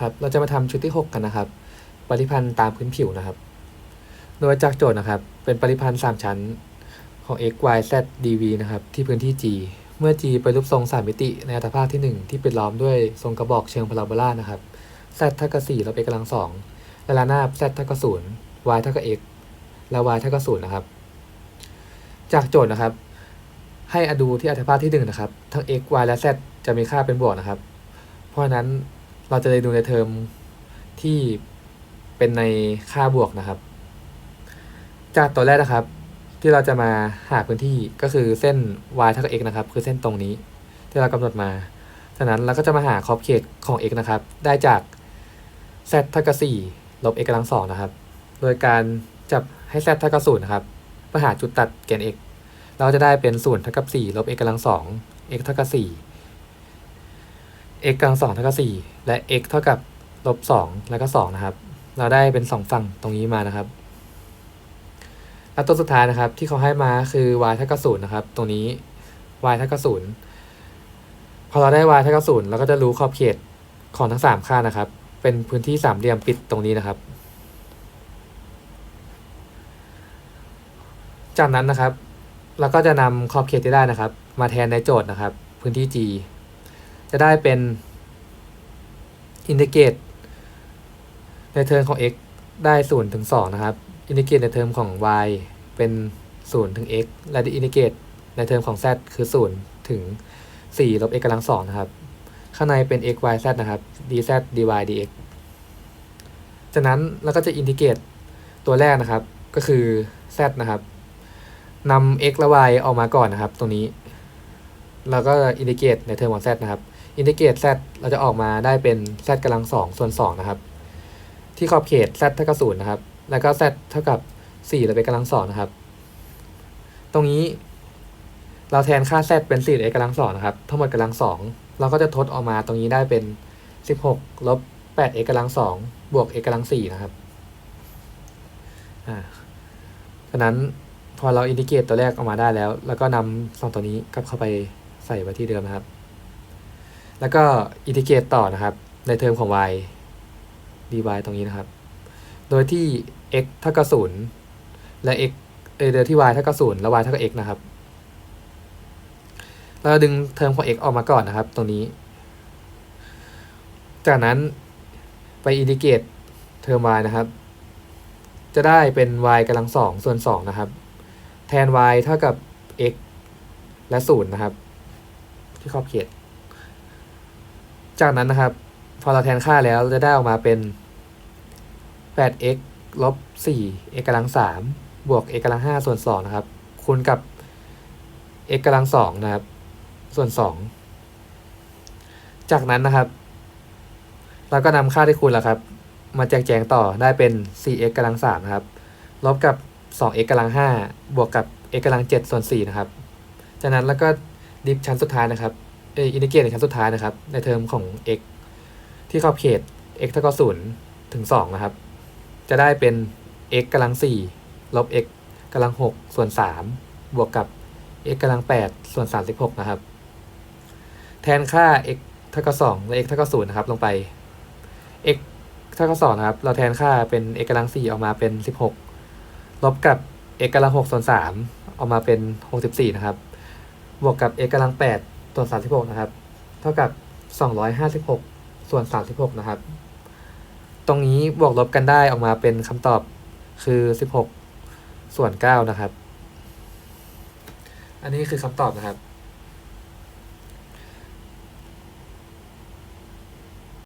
ครับเราจะมาทำชุดที่ 6 กันนะครับ ปริพันธ์ตามพื้นผิวนะครับ โดยจากโจทย์นะครับ เป็นปริพันธ์ 3 ชั้นของ x y z dv นะครับ ที่พื้นที่ g เมื่อ g เป็นรูปทรง 3 มิติ ในอัตภาคที่ 1 ที่เป็นล้อมด้วยทรงกระบอกเชิงพาราโบลานะครับ z เท่ากับ4ลบ x กำลัง2และระนาบ z เท่ากับ0 y เท่ากับ x และ y เท่ากับ0นะครับ จากโจทย์นะครับ ให้อดูที่อัตภาคที่ 1 นะครับ ทั้ง x y และ z จะมีค่าเป็นบวกนะครับ เพราะฉะนั้น เราจะได้ดูในเทอมที่เป็นในค่าบวกนะครับ จากตัวแรกนะครับ ที่เราจะมาหาพื้นที่ก็คือเส้น y เท่ากับ x นะครับ คือเส้นตรงนี้ที่เรากำหนดมาฉะนั้นเราก็จะมาหาขอบเขตของ x นะครับ ได้จาก z เท่ากับ4ลบ x กำลัง2นะครับ โดยการจับให้ z เท่ากับ0นะครับเพื่อหาจุดตัดแกน x เราจะได้เป็น0เท่ากับ4ลบ x กำลัง2 x เท่ากับ4 x กำลัง2เท่ากับ4และ x เท่ากับลบ2แล้วก็2นะครับ เราได้เป็น 2 ฝั่งตรงนี้มานะครับ แล้วตัวสุดท้ายนะครับที่เขาให้มาคือ y เท่ากับ0นะครับ ตรงนี้ y เท่ากับ0พอเราได้ y เท่ากับ0เราก็จะรู้ขอบเขตของทั้ง 3 ค่านะครับ เป็นพื้นที่สามเหลี่ยมปิดตรงนี้นะครับ จากนั้นนะครับ เราก็จะนำขอบเขตที่ได้นะครับ มาแทนในโจทย์นะครับ พื้นที่ g จะได้เป็นอินทิเกรตในเทอมของ x ได้0ถึง2นะครับอินทิเกรตในเทอมของ y เป็น0ถึง x และอินทิเกรตในเทอมของ z คือ0ถึง4ลบ x กำลัง2นะครับ ข้างในเป็น x y z นะครับ dz dy dx จากนั้นเราก็จะอินทิเกรตตัวแรกนะครับ ก็คือ z นะครับนำ x และ y ออกมาก่อนนะครับ ตรงนี้ เราก็อินทิเกรตในเทอมของ z นะครับ อินทิเกรต z เราจะออกมาได้เป็น z กำลัง2ส่วน2นะครับ ที่ขอบเขต z เท่ากับ0นะครับ แล้วก็ z เท่ากับ4เราไปกำลัง2นะครับ ตรงนี้ เราแทนค่า z เป็น4 x กำลัง2นะครับ ทั้งหมดกำลัง2เราก็จะทดออกมาตรงนี้ได้เป็น16ลบ8 x กำลัง2บวก x กำลัง4นะครับอ่าฉะนั้นพอเราอินทิเกรตตัวแรกออกมาได้แล้ว แล้วก็นำสองตัวนี้กลับเข้าไปใส่ไว้ที่เดิมนะครับ แล้วก็อินทิเกรตต่อนะครับ ในเทอมของ y dy ตรงนี้นะครับ โดยที่ x เท่ากับ0และ x เออโดที่ y เท่ากับ0และ y เท่ากับ x นะครับ เราดึงเทอมของ x ออกมาก่อนนะครับ ตรงนี้ จากนั้นไปอินทิเกรตเทอม y นะครับ จะได้เป็น y กำลัง2ส่วน2นะครับ แทน y เท่ากับ x และ0นะครับ ที่ขอบเขต จากนั้นนะครับ พอเราแทนค่าแล้วจะได้ออกมาเป็น 8x ลบ4 x กำลัง3บวก x กำลัง5ส่วน2นะครับ คูณกับ x กำลัง2นะครับ ส่วน 2 จากนั้นนะครับ เราก็นำค่าที่คูณแล้วครับ มาแจกแจงต่อได้เป็น 4x กำลัง3นะครับ ลบกับ 2x กำลัง5บวกกับ x กำลัง7ส่วน4นะครับ จากนั้นแล้วก็ดิฟชั้นสุดท้ายนะครับ อออินทิเกรตในชั้นสุดท้ายนะครับ ในเทอมของ x ที่ขอบเขต x เท่ากับ0ถึง2นะครับ จะได้เป็น x กำลัง4ลบ x กำลัง6ส่วน3บวกกับ x กำลัง8ส่วน36นะครับ แทนค่า x เท่ากับ2และ x เท่ากับ0นะครับ ลงไป x เท่ากับ2นะครับ เราแทนค่าเป็น x กำลัง4ออกมาเป็น16ลบกับ x กำลัง6ส่วน3ออกมาเป็น64นะครับ บวกกับ x กำลัง8 ส่วน 36 นะครับ เท่ากับ 256 ส่วน 36 นะครับ ตรงนี้บวกลบกันได้ออกมาเป็นคำตอบคือ 16 ส่วน 9 นะครับ อันนี้คือคำตอบนะครับ